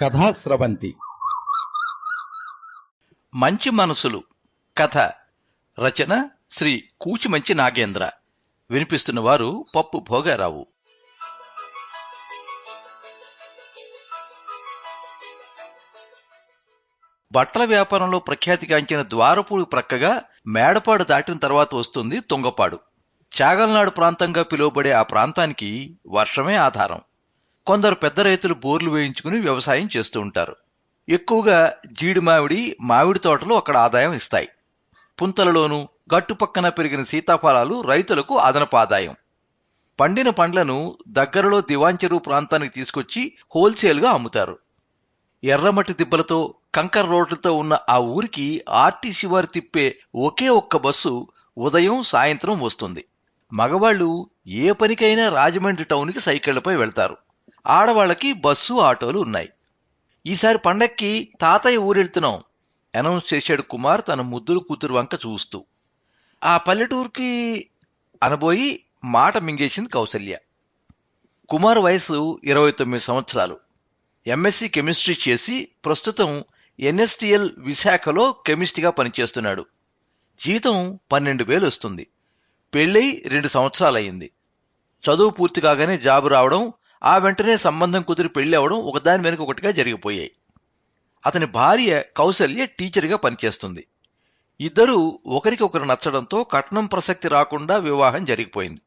కథాస్రవంతి మంచి మనసులు. కథ. రచన శ్రీ కూచిమంచి నాగేంద్ర. వినిపిస్తున్న వారు పప్పు భోగారావు. బట్టల వ్యాపారంలో ప్రఖ్యాతిగాంచిన ద్వారపూడి ప్రక్కగా మేడపాడు దాటిన తర్వాత వస్తుంది తుంగపాడు. చాగల్నాడు ప్రాంతంగా పిలువబడే ఆ ప్రాంతానికి వర్షమే ఆధారం. కొందరు పెద్ద రైతులు బోర్లు వేయించుకుని వ్యవసాయం చేస్తూ ఉంటారు. ఎక్కువగా జీడి మామిడి మామిడి తోటలు అక్కడ ఆదాయం ఇస్తాయి. పుంతలలోనూ గట్టు పక్కన పెరిగిన సీతాఫలాలు రైతులకు అదనపు ఆదాయం పండిన పండ్లను దగ్గరలో దివాంచెరు ప్రాంతానికి తీసుకొచ్చి హోల్సేల్గా అమ్ముతారు. ఎర్రమట్టి దిబ్బలతో కంకర రోడ్లతో ఉన్న ఆ ఊరికి ఆర్టీసీ వారు తిప్పే ఒకే ఒక్క బస్సు ఉదయం సాయంత్రం వస్తుంది. మగవాళ్ళు ఏ పనికైనా రాజమండ్రి టౌన్కి సైకిళ్ళపై వెళ్తారు. ఆడవాళ్ళకి బస్సు ఆటోలు ఉన్నాయి. ఈసారి పండక్కి తాతయ్య ఊరెళ్తున్నాం. అనౌన్స్ చేశాడు కుమార్ తన ముద్దులు కూతురు వంక చూస్తూ. ఆ పల్లెటూరుకి అనబోయి మాట మింగేసింది కౌసల్య. కుమార్ వయసు ఇరవై తొమ్మిది సంవత్సరాలు. ఎంఎస్సి కెమిస్ట్రీ చేసి ప్రస్తుతం ఎన్ఎస్టిఎల్ విశాఖలో కెమిస్ట్గా పనిచేస్తున్నాడు. జీతం పన్నెండు వేలు వస్తుంది. పెళ్ళై రెండు సంవత్సరాలయ్యింది. చదువు పూర్తి కాగానే జాబు రావడం ఆ వెంటనే సంబంధం కుదిరి పెళ్ళి అవడం ఒకదాని వెనుక ఒకటిగా జరిగిపోయాయి. అతని భార్య కౌసల్య టీచర్గా పనిచేస్తుంది. ఇద్దరూ ఒకరికొకరు నచ్చడంతో కట్నం ప్రసక్తి రాకుండా వివాహం జరిగిపోయింది.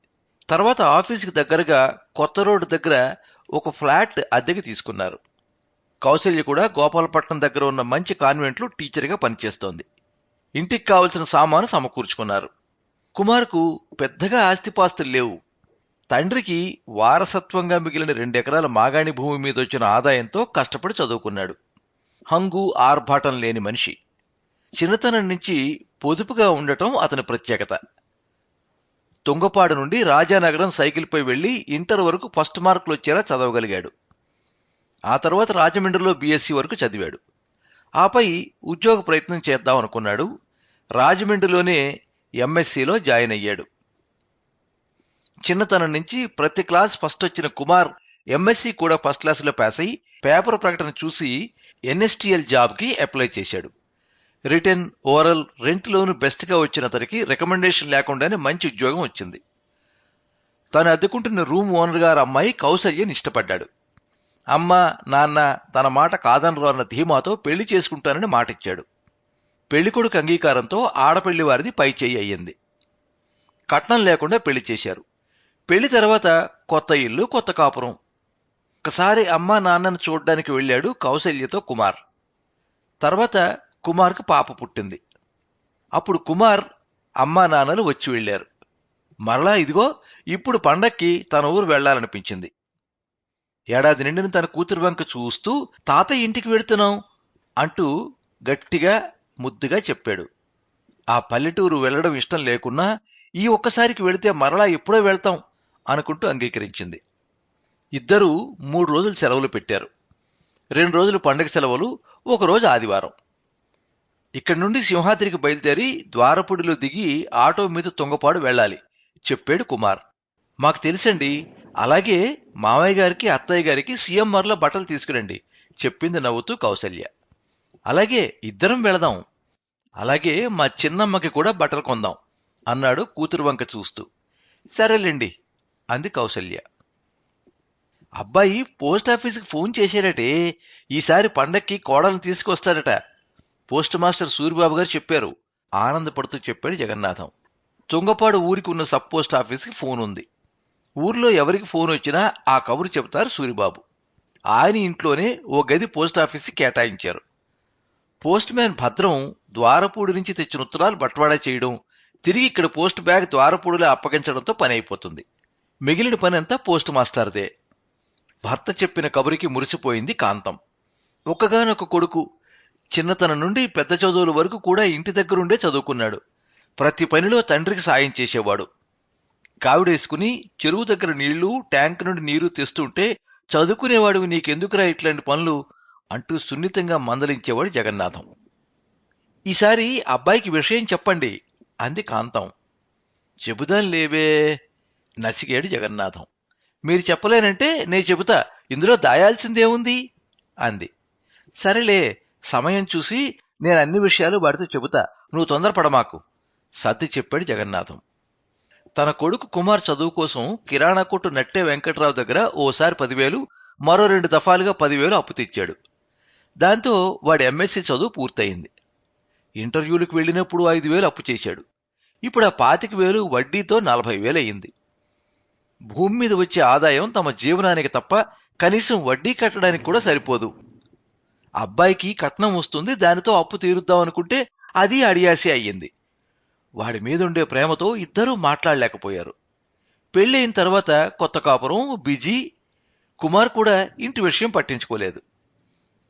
తర్వాత ఆఫీస్కి దగ్గరగా కొత్త రోడ్డు దగ్గర ఒక ఫ్లాట్ అద్దెకి తీసుకున్నారు. కౌశల్య కూడా గోపాలపట్నం దగ్గర ఉన్న మంచి కాన్వెంట్లో టీచర్గా పనిచేస్తోంది. ఇంటికి కావలసిన సామాను సమకూర్చుకున్నారు. కుమార్కు పెద్దగా ఆస్తిపాస్తులు లేవు. తండ్రికి వారసత్వంగా మిగిలిన రెండెకరాల మాగాణి భూమి మీద వచ్చిన ఆదాయంతో కష్టపడి చదువుకున్నాడు. హంగు ఆర్భాటం లేని మనిషి. చిన్నతనం నుంచి పొదుపుగా ఉండటం అతని ప్రత్యేకత. తుంగపాడు నుండి రాజానగరం సైకిల్పై వెళ్ళి ఇంటర్ వరకు ఫస్ట్ మార్కులు వచ్చేలా చదవగలిగాడు. ఆ తర్వాత రాజమండ్రిలో బీఎస్సీ వరకు చదివాడు. ఆపై ఉద్యోగ ప్రయత్నం చేద్దాం అనుకున్నాడు. రాజమండ్రిలోనే ఎంఎస్సీలో జాయిన్ అయ్యాడు. చిన్నతనం నుంచి ప్రతి క్లాస్ ఫస్ట్ వచ్చిన కుమార్ ఎంఎస్సీ కూడా ఫస్ట్ క్లాసులో పాస్ అయి పేపర్ ప్రకటన చూసి ఎన్ఎస్టిఎల్ జాబ్కి అప్లై చేశాడు. రిటర్న్ ఓరల్ రెంట్లోనూ బెస్ట్గా వచ్చిన అతనికి రికమెండేషన్ లేకుండానే మంచి ఉద్యోగం వచ్చింది. తాను అద్దెకుంటున్న రూమ్ ఓనర్ గారు అమ్మాయి కౌసల్యని ఇష్టపడ్డాడు. అమ్మ నాన్న తన మాట కాదనరు అన్న ధీమాతో పెళ్ళి చేసుకుంటానని మాటిచ్చాడు. పెళ్ళికొడుకు అంగీకారంతో ఆడపెళ్ళి వారిది పై చేయి అయ్యింది. కట్నం లేకుండా పెళ్ళి చేశారు. పెళ్ళి తర్వాత కొత్త ఇల్లు కొత్త కాపురం. ఒకసారి అమ్మా నాన్నను చూడ్డానికి వెళ్ళాడు కౌశల్యతో కుమార్. తర్వాత కుమార్కు పాప పుట్టింది. అప్పుడు కుమార్ అమ్మా నాన్నలు వచ్చి వెళ్ళారు. మరలా ఇదిగో ఇప్పుడు పండక్కి తన ఊరు వెళ్ళాలనిపించింది ఏడాది నిండిన తన కూతురు వంక చూస్తూ తాత ఇంటికి వెళుతున్నాం అంటూ గట్టిగా ముద్దుగా చెప్పాడు. ఆ పల్లెటూరు వెళ్ళడం ఇష్టం లేకున్నా ఈ ఒక్కసారికి వెళితే మరలా ఎప్పుడో వెళ్తాం అనుకుంటూ అంగీకరించింది. ఇద్దరూ మూడు రోజులు సెలవులు పెట్టారు. రెండు రోజులు పండగ సెలవులు ఒకరోజు ఆదివారం. ఇక్కడి నుండి సింహాద్రికి బయలుదేరి ద్వారపుడిలో దిగి ఆటో మీద తుంగపాడు వెళ్ళాలి చెప్పాడు కుమార్. మాకు తెలుసండి అలాగే మామయ్య గారికి అత్తయ్య గారికి సీఎంఆర్లో బట్టలు తీసుకురండి చెప్పింది నవ్వుతూ కౌసల్య. అలాగే ఇద్దరం వెళదాం అలాగే మా చిన్నమ్మకి కూడా బట్టలు కొందాం అన్నాడు కూతురు వంక చూస్తూ. సరేలేండి అంది కౌసల్య. అబ్బాయి పోస్ట్ ఆఫీస్కి ఫోన్ చేశారటే. ఈసారి పండక్కి కోడలను తీసుకొస్తాడట పోస్ట్ మాస్టర్ సూరిబాబు గారు చెప్పారు. ఆనందపడుతూ చెప్పాడు జగన్నాథం. తుంగపాడు ఊరికి ఉన్న సబ్ పోస్ట్ ఆఫీస్కి ఫోన్ ఉంది. ఊర్లో ఎవరికి ఫోన్ వచ్చినా ఆ కబురు చెబుతారు సూరిబాబు. ఆయన ఇంట్లోనే ఓ గది పోస్ట్ ఆఫీస్కి కేటాయించారు. పోస్ట్ మ్యాన్ భద్రం ద్వారపూడి నుంచి తెచ్చిన ఉత్తరాలు బట్వాడా చేయడం తిరిగి ఇక్కడ పోస్ట్ బ్యాగ్ ద్వారపూడిలో అప్పగించడంతో పని అయిపోతుంది. మిగిలిన పని అంతా పోస్ట్ మాస్టర్దే. భర్త చెప్పిన కబురికి మురిసిపోయింది కాంతం. ఒక్కగానొక్క కొడుకు చిన్నతనం నుండి పెద్ద చదువుల వరకు కూడా ఇంటి దగ్గరుండే చదువుకున్నాడు. ప్రతి పనిలో తండ్రికి సాయం చేసేవాడు. కావిడేసుకుని చెరువు దగ్గర నీళ్ళు ట్యాంక్ నుండి నీరు తెస్తుంటే చదువుకునేవాడు నీకెందుకురా ఇట్లాంటి పనులు అంటూ సున్నితంగా మందలించేవాడు జగన్నాథం. ఈసారి అబ్బాయికి విషయం చెప్పండి అంది కాంతం. చెబుదాం లేవే నసిగాడు జగన్నాథం. మీరు చెప్పలేనంటే నేను చెబుతా ఇందులో దాయాల్సిందేముంది? అంది. సరేలే సమయం చూసి నేను అన్ని విషయాలు వాడితో చెబుతా నువ్వు తొందరపడమాకు సర్ది చెప్పాడు జగన్నాథం. తన కొడుకు కుమార్ చదువు కోసం కిరాణా కొట్టు నట్టే వెంకట్రావు దగ్గర ఓసారి పదివేలు మరో రెండు దఫాలుగా పదివేలు అప్పు తెచ్చాడు. దాంతో వాడి ఎంఎస్సీ చదువు పూర్తయింది. ఇంటర్వ్యూలకు వెళ్ళినప్పుడు ఐదు వేలు అప్పు చేశాడు. ఇప్పుడు ఆ పాతిక వేలు వడ్డీతో నలభై వేలు అయింది భూమి మీద వచ్చే ఆదాయం తమ జీవనానికి తప్ప కనీసం వడ్డీ కట్టడానికి కూడా సరిపోదు. అబ్బాయికి కట్నం వస్తుంది దానితో అప్పు తీరుద్దాం అనుకుంటే అది అడియాసి అయ్యింది. వాడి మీదుండే ప్రేమతో ఇద్దరూ మాట్లాడలేకపోయారు. పెళ్ళయిన తర్వాత కొత్త కాపురం బిజీ కుమార్ కూడా ఇంటి విషయం పట్టించుకోలేదు.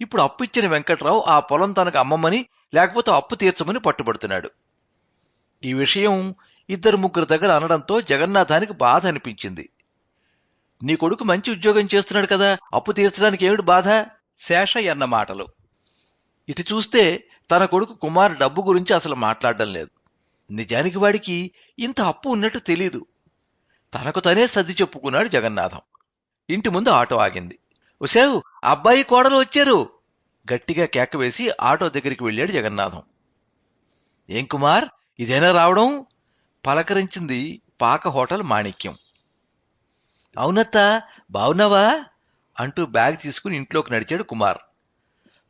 ఇప్పుడు అప్పు ఇచ్చిన వెంకట్రావు ఆ పొలం తనకు అమ్మమని లేకపోతే అప్పు తీర్చమని పట్టుబడుతున్నాడు. ఈ విషయం ఇద్దరు ముగ్గురు దగ్గర అనడంతో జగన్నాథానికి బాధ అనిపించింది. నీ కొడుకు మంచి ఉద్యోగం చేస్తున్నాడు కదా అప్పు తీర్చడానికి ఏమిటి బాధ? శేషయ్య అన్న మాటలు. ఇటు చూస్తే తన కొడుకు కుమార్ డబ్బు గురించి అసలు మాట్లాడడం లేదు. నిజానికి వాడికి ఇంత అప్పు ఉన్నట్టు తెలీదు. తనకు తనే సర్ది చెప్పుకున్నాడు జగన్నాథం. ఇంటి ముందు ఆటో ఆగింది. ఉసేవ్ అబ్బాయి కోడలు వచ్చారు. గట్టిగా కేక వేసి ఆటో దగ్గరికి వెళ్ళాడు జగన్నాథం. ఏం కుమార్? ఇదేనా రావడం? పలకరించింది పాక హోటల్ మాణిక్యం. అవునత్త బావున్నావా? అంటూ బ్యాగ్ తీసుకుని ఇంట్లోకి నడిచాడు కుమార్.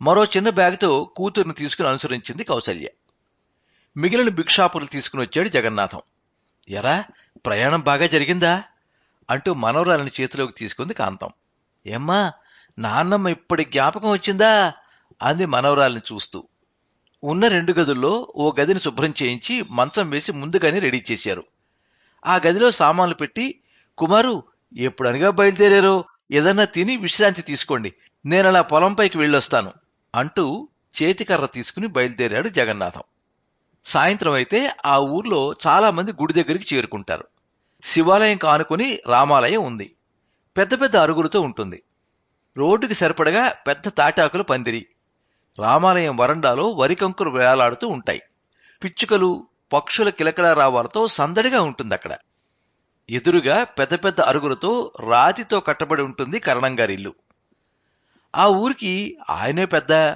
మరో చిన్న బ్యాగ్తో కూతుర్ని తీసుకుని అనుసరించింది కౌసల్య. మిగిలిన భిక్షాపులు తీసుకుని వచ్చాడు జగన్నాథం. ఎరా ప్రయాణం బాగా జరిగిందా? అంటూ మనవరాలని చేతిలోకి తీసుకుంది కాంతం. ఏమ్మా నాన్నమ్మ ఇప్పటి జ్ఞాపకం వచ్చిందా? అంది మనవరాల్ని చూస్తూ. ఉన్న రెండు గదుల్లో ఓ గదిని శుభ్రం చేయించి మంచం వేసి ముందుగానే రెడీ చేశారు. ఆ గదిలో సామాన్లు పెట్టి కుమారు ఎప్పుడనగా బయలుదేరారో? ఏదన్నా తిని విశ్రాంతి తీసుకోండి. నేను అలా పొలంపైకి వెళ్ళొస్తాను అంటూ చేతికర్ర తీసుకుని బయలుదేరాడు జగన్నాథం. సాయంత్రం అయితే ఆ ఊర్లో చాలామంది గుడి దగ్గరికి చేరుకుంటారు. శివాలయం కానుకొని రామాలయం ఉంది. పెద్ద పెద్ద అరుగులతో ఉంటుంది. రోడ్డుకి సరిపడగా పెద్ద తాటాకుల పందిరి. రామాలయం వరండాలో వరికంకులు వేలాడుతూ ఉంటాయి. పిచ్చుకలు పక్షుల కిలకల రావాలతో సందడిగా ఉంటుంది అక్కడ. ఎదురుగా పెద్ద పెద్ద అరుగులతో రాతితో కట్టబడి ఉంటుంది కరణంగారిల్లు ఆ ఊరికి ఆయనే పెద్ద.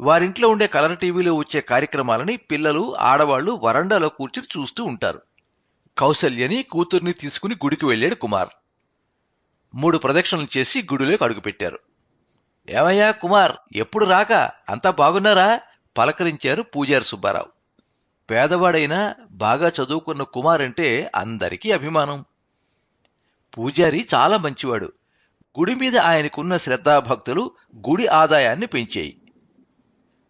వారింట్లో ఉండే కలర్ టీవీలో వచ్చే కార్యక్రమాలని పిల్లలు ఆడవాళ్ళు వరండాలో కూర్చుని చూస్తూ ఉంటారు. కౌసల్యని కూతుర్ని తీసుకుని గుడికి వెళ్ళాడు కుమార్. మూడు ప్రదక్షిణలు చేసి గుడిలోకి అడుగుపెట్టారు. ఏమయ్యా కుమార్ ఎప్పుడు రాక? అంతా బాగున్నారా? పలకరించారు పూజారి సుబ్బారావు. పేదవాడైనా బాగా చదువుకున్న కుమార్ అంటే అందరికీ అభిమానం. పూజారి చాలా మంచివాడు. గుడి మీద ఆయనకున్న శ్రద్ధాభక్తులు గుడి ఆదాయాన్ని పెంచాయి.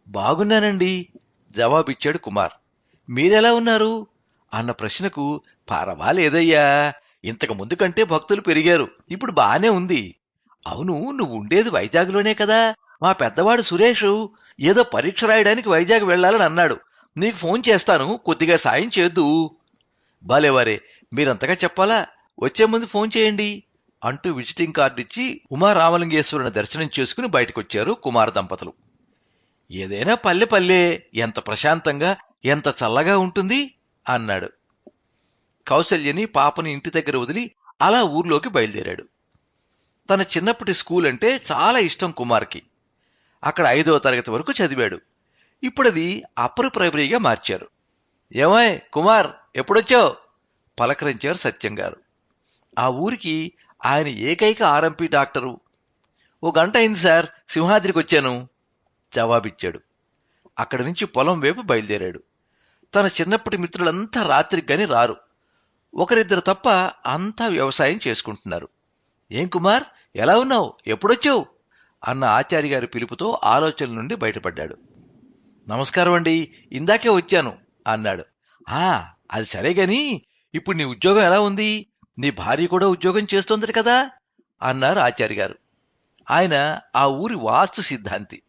బాగున్నానండి జవాబిచ్చాడు కుమార్. మీరెలా ఉన్నారు? అన్న ప్రశ్నకు పర్వాలేదయ్యా. ఇంతకు ముందు కంటే భక్తులు పెరిగారు. ఇప్పుడు బానే ఉంది. అవును నువ్వు ఉండేది వైజాగ్లోనే కదా. మా పెద్దవాడు సురేష్ ఏదో పరీక్ష రాయడానికి వైజాగ్ వెళ్ళాలని అన్నాడు. నీకు ఫోన్ చేస్తాను కొద్దిగా సాయం చేద్దు. బాలేవారే మీరంతగా చెప్పాలా? వచ్చే ముందు ఫోన్ చేయండి అంటూ విజిటింగ్ కార్డు ఇచ్చి ఉమారామలింగేశ్వరుని దర్శనం చేసుకుని బయటకొచ్చారు కుమార దంపతులు. ఏదైనా పల్లె పల్లె ఎంత ప్రశాంతంగా ఎంత చల్లగా ఉంటుంది అన్నాడు. కౌసల్యని పాపని ఇంటి దగ్గర వదిలి అలా ఊర్లోకి బయలుదేరాడు. తన చిన్నప్పటి స్కూల్ అంటే చాలా ఇష్టం కుమార్కి. అక్కడ ఐదవ తరగతి వరకు చదివాడు. ఇప్పుడది అప్పర్ ప్రైమరీగా మార్చారు. ఏమై కుమార్ ఎప్పుడొచ్చావు? పలకరించారు సత్యం గారు. ఆ ఊరికి ఆయన ఏకైక ఆర్ఎంపీ డాక్టరు. ఓ గంట అయింది సార్ సింహాద్రికి వచ్చాను జవాబిచ్చాడు. అక్కడి నుంచి పొలం వైపు బయలుదేరాడు. తన చిన్నప్పటి మిత్రులంతా రాత్రికి కానీ రారు. ఒకరిద్దరు తప్ప అంతా వ్యవసాయం చేసుకుంటున్నారు. ఏం కుమార్? ఎలా ఉన్నావు? ఎప్పుడొచ్చావు? అన్న ఆచార్య గారి పిలుపుతో ఆలోచనల నుండి బయటపడ్డాడు. నమస్కారం అండి ఇందాకే వచ్చాను అన్నాడు. ఆ అది సరే గాని ఇప్పుడు నీ ఉద్యోగం ఎలా ఉంది? నీ భార్య కూడా ఉద్యోగం చేస్తోందట కదా అన్నారు ఆచార్య గారు. ఆయన ఆ ఊరి వాస్తు సిద్ధాంతి.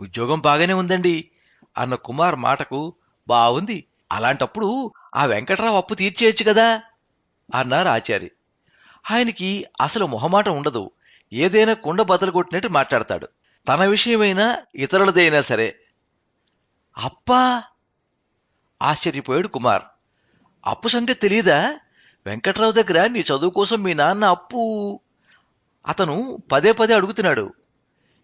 ఉద్యోగం బాగానే ఉందండి అన్న కుమార్ మాటకు బాగుంది అలాంటప్పుడు ఆ వెంకట్రావు అప్పు తీర్చేయచ్చు కదా అన్నారు ఆచార్య. ఆయనకి అసలు మొహమాట ఉండదు. ఏదైనా కుండ బద్దలు కొట్టినట్టు మాట్లాడతాడు. తన విషయమైనా ఇతరులదైనా సరే. అప్పా! ఆశ్చర్యపోయాడు కుమార్. అప్పు సంగతి తెలియదా వెంకట్రావు దగ్గర నీ చదువు కోసం మీ నాన్న అప్పు? అతను పదే పదే అడుగుతున్నాడు.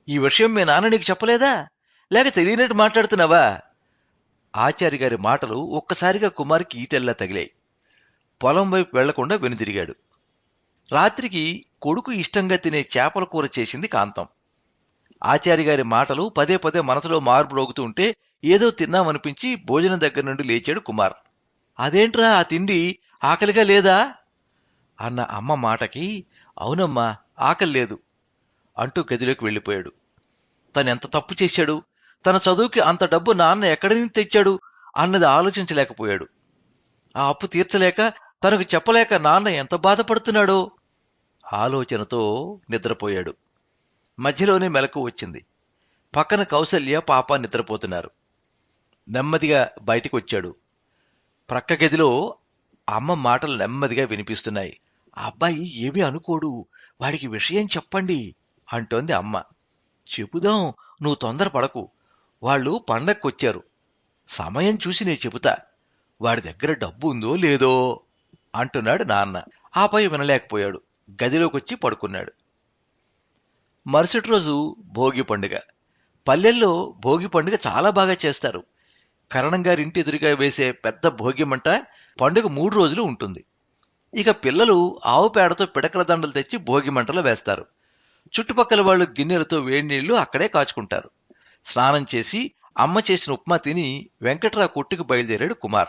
ఈ విషయం మీ నాన్న నీకు చెప్పలేదా? లేక తెలియనట్టు మాట్లాడుతున్నావా? ఆచారి గారి మాటలు ఒక్కసారిగా కుమార్కి ఈటెల్లా తగిలాయి. పొలం వైపు వెళ్ళకుండా వెనుదిరిగాడు. రాత్రికి కొడుకు ఇష్టంగా తినే చేపల కూర చేసింది కాంతం. ఆచారి గారి మాటలు పదే పదే మనసులో మార్పులోగుతూ ఉంటే ఏదో తిన్నామనిపించి భోజనం దగ్గర నుండి లేచాడు కుమార్. అదేంట్రా ఆ తిండి ఆకలిగా లేదా? అన్న అమ్మ మాటకి అవునమ్మా ఆకలి లేదు అంటూ గదిలోకి వెళ్ళిపోయాడు. తనెంత ఎంత తప్పు చేశాడు? తన చదువుకి అంత డబ్బు నాన్న ఎక్కడి నుంచి తెచ్చాడు? అన్నది ఆలోచించలేకపోయాడు. ఆ అప్పు తీర్చలేక తనకు చెప్పలేక నాన్న ఎంత బాధపడుతున్నాడో? ఆలోచనతో నిద్రపోయాడు. మధ్యలోనే మెలకు వచ్చింది. పక్కన కౌసల్య పాప నిద్రపోతున్నారు. నెమ్మదిగా బయటికి వచ్చాడు ప్రక్క గదిలో అమ్మ మాటలు నెమ్మదిగా వినిపిస్తున్నాయి. ఆ అబ్బాయి ఏమీ అనుకోడు. వాడికి విషయం చెప్పండి అంటోంది అమ్మ. చెబుదాం నువ్వు తొందరపడకు. వాళ్ళు పండక్కొచ్చారు. సమయం చూసి నేను చెబుతా. వాడి దగ్గర డబ్బు ఉందో లేదో అంటున్నాడు నాన్న. ఆపై వినలేకపోయాడు. గదిలోకొచ్చి పడుకున్నాడు. మరుసటి రోజు భోగి పండుగ. పల్లెల్లో భోగి పండుగ చాలా బాగా చేస్తారు. కరణం గారి ఇంటి ఎదురుగా వేసే పెద్ద భోగి మంట పండుగ మూడు రోజులు ఉంటుంది. ఇక పిల్లలు ఆవు పేడతో పిడకల దండలు తెచ్చి భోగి మంటలో వేస్తారు. చుట్టుపక్కల వాళ్ళు గిన్నెలతో వేడి నీళ్ళు అక్కడే కాచుకుంటారు. స్నానం చేసి అమ్మ చేసిన ఉప్మా తిని వెంకట్రావు కొట్టుకు బయలుదేరాడు కుమార్.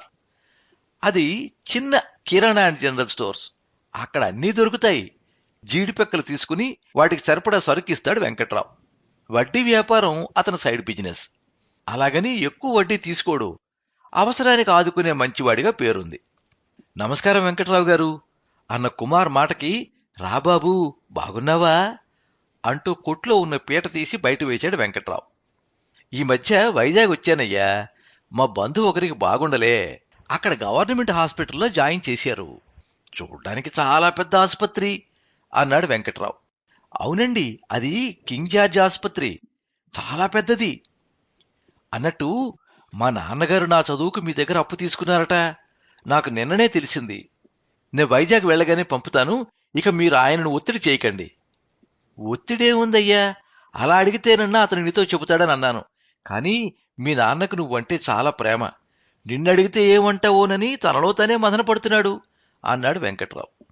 అది చిన్న కిరాణా అండ్ జనరల్ స్టోర్స్. అక్కడ అన్నీ దొరుకుతాయి. జీడిపెక్కలు తీసుకుని వాటికి సరిపడా సరుకు ఇస్తాడు వెంకట్రావు. వడ్డీ వ్యాపారం అతని సైడ్ బిజినెస్. అలాగని ఎక్కువ వడ్డీ తీసుకోడు. అవసరానికి ఆదుకునే మంచివాడిగా పేరుంది. నమస్కారం వెంకట్రావు గారు. అన్న కుమార్ మాటకి రాబాబు బాగున్నావా? అంటూ కొట్లో ఉన్న పీట తీసి బయట వేశాడు వెంకట్రావు. ఈ మధ్య వైజాగ్ వచ్చానయ్యా. మా బంధువు ఒకరికి బాగుండలే. అక్కడ గవర్నమెంట్ హాస్పిటల్లో జాయిన్ చేశారు. చూడ్డానికి చాలా పెద్ద ఆసుపత్రి అన్నాడు వెంకట్రావు. అవునండి అది కింగ్ జార్జ్ ఆసుపత్రి. చాలా పెద్దది. అన్నట్టు మా నాన్నగారు నా చదువుకు మీ దగ్గర అప్పు తీసుకున్నారట. నాకు నిన్ననే తెలిసింది. నేను వైజాగ్ వెళ్ళగానే పంపుతాను. ఇక మీరు ఆయనను ఒత్తిడి చేయకండి. ఒత్తిడే ఉందయ్యా. అలా అడిగితేనన్నా అతను నీతో చెబుతాడని అన్నాను. కానీ మీ నాన్నకు నువ్వంటే చాలా ప్రేమ. నిన్నడిగితే ఏమంటావోనని తనలో తనే మదన పడుతున్నాడు. అన్నాడు వెంకట్రావు.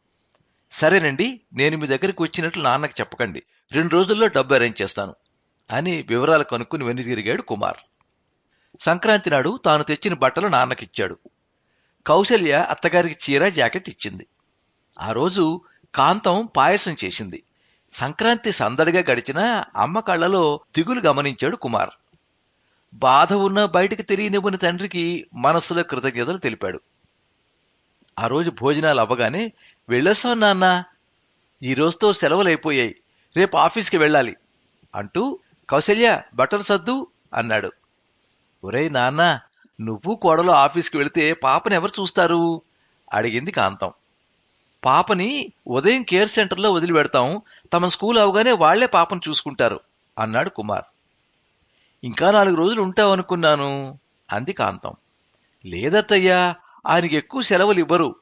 సరేనండి నేను మీ దగ్గరికి వచ్చినట్లు నాన్నకు చెప్పకండి. రెండు రోజుల్లో డబ్బు అరేంజ్ చేస్తాను అని వివరాలు కనుక్కుని వెనుదిరిగాడు కుమార్. సంక్రాంతి నాడు తాను తెచ్చిన బట్టలు నాన్నకిచ్చాడు. కౌశల్య అత్తగారికి చీర జాకెట్ ఇచ్చింది. ఆ రోజు కాంతం పాయసం చేసింది. సంక్రాంతి సందడిగా గడిచిన అమ్మ కళ్ళలో దిగులు గమనించాడు కుమార్. బాధ ఉన్న బయటికి తెలియనివ్వని తండ్రికి మనస్సులో కృతజ్ఞతలు తెలిపాడు. ఆ రోజు భోజనాలు అవ్వగానే వెళ్ళొస్తాం నాన్న. ఈ రోజుతో సెలవులు అయిపోయాయి. రేపు ఆఫీస్కి వెళ్ళాలి అంటూ కౌశల్య బట్టలు సర్దు అన్నాడు. ఒరేయ్ నాన్న నువ్వు కోడలో ఆఫీస్కి వెళితే పాపని ఎవరు చూస్తారు? అడిగింది కాంతం. పాపని ఉదయం కేర్ సెంటర్లో వదిలి పెడతాం తమ స్కూల్ అవగానే వాళ్ళే పాపను చూసుకుంటారు అన్నాడు కుమార్. ఇంకా నాలుగు రోజులు ఉంటావనుకున్నాను అంది కాంతం. లేదత్తయ్యా ఆయనకి ఎక్కువ సెలవులు ఇవ్వరు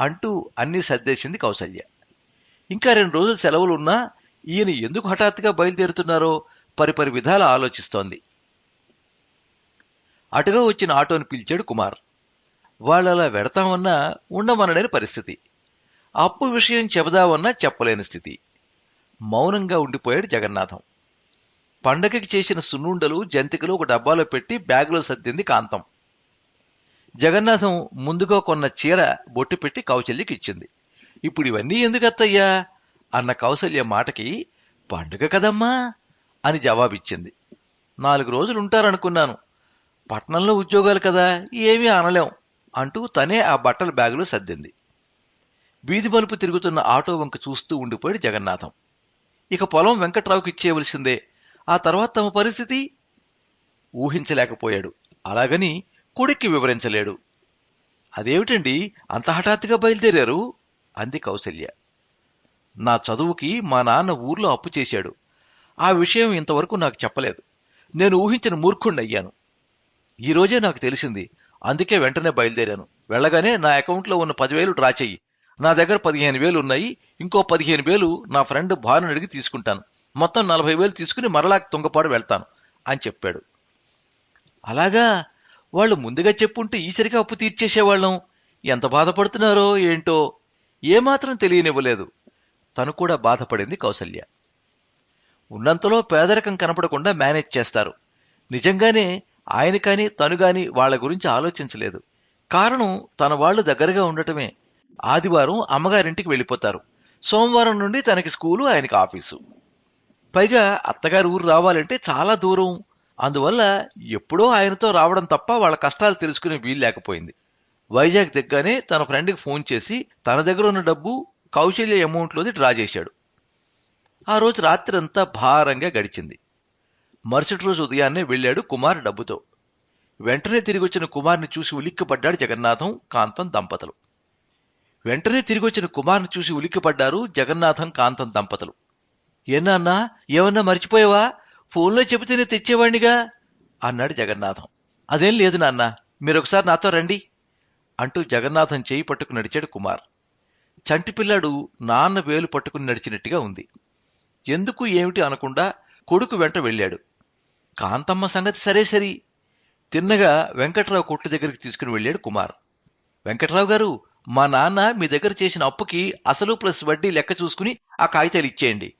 అంటూ అన్నీ సర్దేసింది కౌసల్య. ఇంకా రెండు రోజులు సెలవులు ఉన్నా ఈయన ఎందుకు హఠాత్తుగా బయలుదేరుతున్నారో పరిపరి విధాల ఆలోచిస్తోంది. అటుగా వచ్చిన ఆటోని పిలిచాడు కుమార్. వాళ్ళలా వెడతామన్నా ఉండమనలేని పరిస్థితి. అప్పు విషయం చెబదామన్నా చెప్పలేని స్థితి. మౌనంగా ఉండిపోయాడు జగన్నాథం. పండగకి చేసిన సున్నుండలు జంతికలు ఒక డబ్బాలో పెట్టి బ్యాగులో సర్దింది కాంతం. జగన్నాథం ముందుగా కొన్న చీర బొట్టు పెట్టి కౌశల్యకి ఇచ్చింది. ఇప్పుడు ఇవన్నీ ఎందుకు అత్తయ్యా అన్న కౌశల్య మాటకి పండుగ కదమ్మా? అని జవాబిచ్చింది. నాలుగు రోజులు ఉంటారనుకున్నాను పట్నంలో ఉద్యోగాలు కదా ఏమీ అనలేం అంటూ తనే ఆ బట్టల బ్యాగులో సర్దింది. వీధి మలుపు తిరుగుతున్న ఆటో వంక చూస్తూ ఉండిపోయాడు జగన్నాథం. ఇక పొలం వెంకట్రావుకి ఇచ్చేయవలసిందే. ఆ తర్వాత తమ పరిస్థితి? ఊహించలేకపోయాడు. అలాగని కొడుక్కి వివరించలేడు. అదేమిటండి? అంత హఠాత్తుగా బయలుదేరారు? అంది కౌశల్య నా చదువుకి మా నాన్న ఊర్లో అప్పు చేశాడు. ఆ విషయం ఇంతవరకు నాకు చెప్పలేదు. నేను ఊహించిన మూర్ఖుణ్ణయ్యాను. ఈరోజే నాకు తెలిసింది. అందుకే వెంటనే బయలుదేరాను. వెళ్ళగానే నా అకౌంట్లో ఉన్న పదివేలు డ్రా చెయ్యి. నా దగ్గర పదిహేను వేలు ఉన్నాయి. ఇంకో పదిహేను వేలు నా ఫ్రెండ్ భాను అడిగి తీసుకుంటాను. మొత్తం నలభై వేలు తీసుకుని మరలా తుంగపాడు వెళ్తాను అని చెప్పాడు. అలాగా? వాళ్ళు ముందుగా చెప్పుంటే ఈసరిగా అప్పు తీర్చేసేవాళ్ళం. ఎంత బాధపడుతున్నారో ఏంటో ఏమాత్రం తెలియనివ్వలేదు. తను కూడా బాధపడింది కౌసల్య. ఉన్నంతలో పేదరికం కనపడకుండా మేనేజ్ చేస్తారు. నిజంగానే ఆయన కానీ తను కానీ వాళ్ళ గురించి ఆలోచించలేదు. కారణం తన వాళ్ళు దగ్గరగా ఉండటమే. ఆదివారం అమ్మగారింటికి వెళ్ళిపోతారు. సోమవారం నుండి తనకి స్కూలు ఆయనకి ఆఫీసు. పైగా అత్తగారి ఊరు రావాలంటే చాలా దూరం. అందువల్ల ఎప్పుడో ఆయనతో రావడం తప్ప వాళ్ళ కష్టాలు తెలుసుకునే వీలు లేకపోయింది. వైజాగ్ దిగ్గానే తన ఫ్రెండ్కి ఫోన్ చేసి తన దగ్గర ఉన్న డబ్బు కౌశల్య అమౌంట్లోది డ్రా చేశాడు. ఆ రోజు రాత్రి అంతా భారంగా గడిచింది. మరుసటి రోజు ఉదయాన్నే వెళ్ళాడు కుమార్ డబ్బుతో. వెంటనే తిరిగి వచ్చిన కుమార్ని చూసి ఉలిక్కిపడ్డాడు జగన్నాథం కాంతం దంపతులు. వెంటనే తిరిగి వచ్చిన కుమార్ని చూసి ఉలిక్కిపడ్డారు జగన్నాథం కాంతం దంపతులు. ఏనాన్నా ఏమన్నా మర్చిపోయావా? ఫోన్లో చెబితేనే తెచ్చేవాణ్ణిగా అన్నాడు జగన్నాథం. అదేం లేదు నాన్న మీరొకసారి నాతో రండి అంటూ జగన్నాథం చేయి పట్టుకుని నడిచాడు కుమార్. చంటి పిల్లాడు నాన్న వేలు పట్టుకుని నడిచినట్టుగా ఉంది. ఎందుకు ఏమిటి అనకుండా కొడుకు వెంట వెళ్ళాడు. కాంతమ్మ సంగతి సరే సరి. తిన్నగా వెంకట్రావు కొట్టు దగ్గరికి తీసుకుని వెళ్ళాడు కుమార్. వెంకట్రావు గారు మా నాన్న మీ దగ్గర చేసిన అప్పుకి అసలు ప్లస్ వడ్డీ లెక్క చూసుకుని ఆ కాగితాలు ఇచ్చేయండి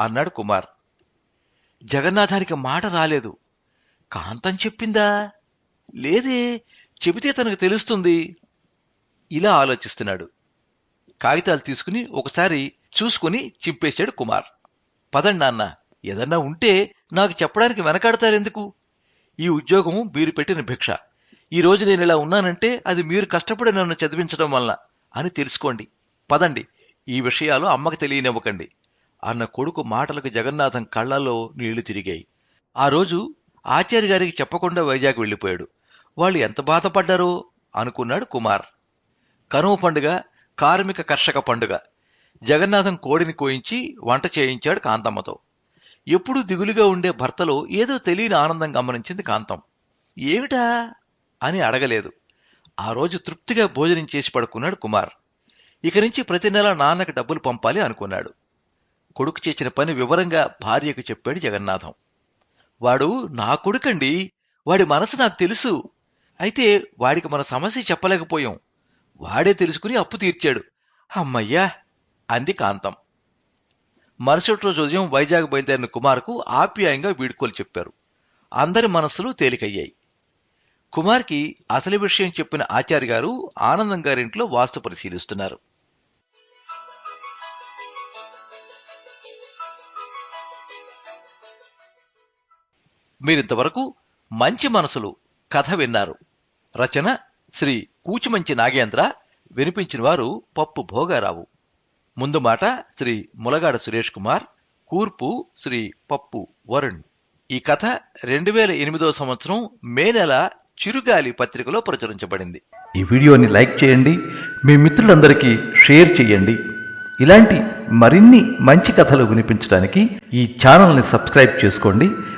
అన్నాడు కుమార్. జగన్నాథానికి మాట రాలేదు. కాంతం చెప్పిందా? లేదే చెబితే తనకు తెలుస్తుంది. ఇలా ఆలోచిస్తున్నాడు. కాగితాలు తీసుకుని ఒకసారి చూసుకుని చింపేశాడు కుమార్. పదండి నాన్న ఏదన్నా ఉంటే నాకు చెప్పడానికి వెనకాడతారెందుకు? ఈ ఉద్యోగం మీరు పెట్టిన భిక్ష. ఈ రోజు నేను ఇలా ఉన్నానంటే అది మీరు కష్టపడి నన్ను చదివించడం వల్ల అని తెలుసుకోండి. పదండి ఈ విషయాలు అమ్మకు తెలియనివ్వకండి. అన్న కొడుకు మాటలకు జగన్నాథం కళ్ళల్లో నీళ్ళు తిరిగాయి. ఆ రోజు ఆచార్య గారికి చెప్పకుండా వైజాగ్ వెళ్ళిపోయాడు. వాళ్ళు ఎంత బాధపడ్డారో అనుకున్నాడు కుమార్. కనుమ పండుగ కార్మిక కర్షక పండుగ. జగన్నాథం కోడిని కోయించి వంట చేయించాడు కాంతమ్మతో. ఎప్పుడూ దిగులుగా ఉండే భర్తలో ఏదో తెలియని ఆనందం గమనించింది కాంతం. ఏమిటా? అని అడగలేదు. ఆ రోజు తృప్తిగా భోజనం చేసి పడుకున్నాడు కుమార్. ఇక నుంచి ప్రతి నెల నాన్నకి డబ్బులు పంపాలి అనుకున్నాడు. కొడుకు చేసిన పని వివరంగా భార్యకు చెప్పాడు జగన్నాథం. వాడు నా కొడుకండి వాడి మనసు నాకు తెలుసు. అయితే వాడికి మన సమస్య చెప్పలేకపోయాం. వాడే తెలుసుకుని అప్పు తీర్చాడు. అమ్మయ్యా! అంది కాంతం. మరుసటి రోజు ఉదయం వైజాగ్ బయలుదేరిన కుమార్కు ఆప్యాయంగా వీడ్కోలు చెప్పారు. అందరి మనస్సులు తేలికయ్యాయి. కుమార్కి అసలు విషయం చెప్పిన ఆచార్య గారు ఆనందం గారింట్లో వాస్తు పరిశీలిస్తున్నారు. మీరింతవరకు మంచి మనసులు కథ విన్నారు. రచన శ్రీ కూచిమంచి నాగేంద్ర వినిపించిన వారు పప్పు భోగారావు. ముందు మాట శ్రీ ములగాడ సురేష్ కుమార్ కూర్పు శ్రీ పప్పు వరుణ్. ఈ కథ రెండు వేల ఎనిమిదో సంవత్సరం మే నెల చిరుగాలి పత్రికలో ప్రచురించబడింది. ఈ వీడియోని లైక్ చేయండి మీ మిత్రులందరికీ షేర్ చేయండి. ఇలాంటి మరిన్ని మంచి కథలు వినిపించడానికి ఈ ఛానల్ని సబ్స్క్రైబ్ చేసుకోండి.